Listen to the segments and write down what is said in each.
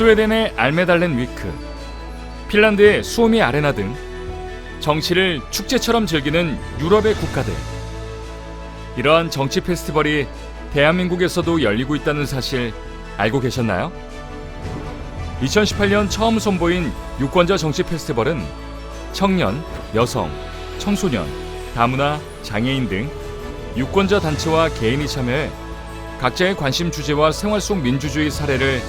스웨덴의 알메달렌 위크, 핀란드의 수오미 아레나 등 정치를 축제처럼 즐기는 유럽의 국가들. 이러한 정치 페스티벌이 대한민국에서도 열리고 있다는 사실 알고 계셨나요? 2018년 처음 선보인 유권자 정치 페스티벌은 청년, 여성, 청소년, 다문화, 장애인 등 유권자 단체와 개인이 참여해 각자의 관심 주제와 생활 속 민주주의 사례를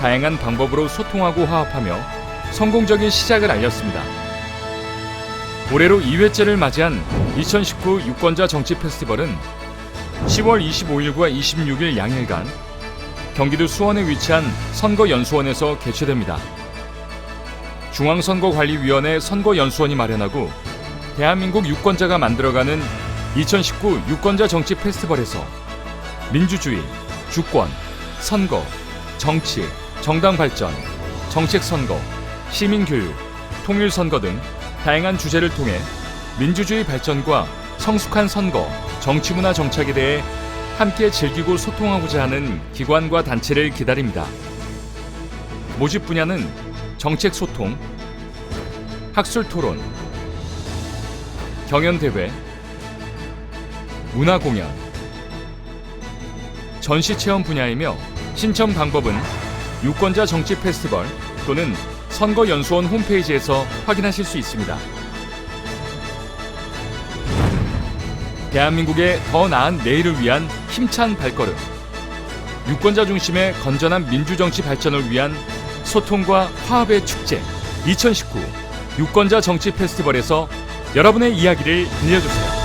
다양한 방법으로 소통하고 화합하며 성공적인 시작을 알렸습니다. 올해로 2회째를 맞이한 2019 유권자 정치 페스티벌은 10월 25일과 26일 양일간 경기도 수원에 위치한 선거연수원에서 개최됩니다. 중앙선거관리위원회 선거연수원이 마련하고 대한민국 유권자가 만들어가는 2019 유권자 정치 페스티벌에서 민주주의, 주권, 선거, 정치, 정당 발전, 정책 선거, 시민 교육, 통일 선거 등 다양한 주제를 통해 민주주의 발전과 성숙한 선거, 정치 문화 정착에 대해 함께 즐기고 소통하고자 하는 기관과 단체를 기다립니다. 모집 분야는 정책 소통, 학술 토론, 경연 대회, 문화 공연, 전시 체험 분야이며 신청 방법은 유권자 정치 페스티벌 또는 선거연수원 홈페이지에서 확인하실 수 있습니다. 대한민국의 더 나은 내일을 위한 힘찬 발걸음. 유권자 중심의 건전한 민주정치 발전을 위한 소통과 화합의 축제 2019 유권자 정치 페스티벌에서 여러분의 이야기를 들려주세요.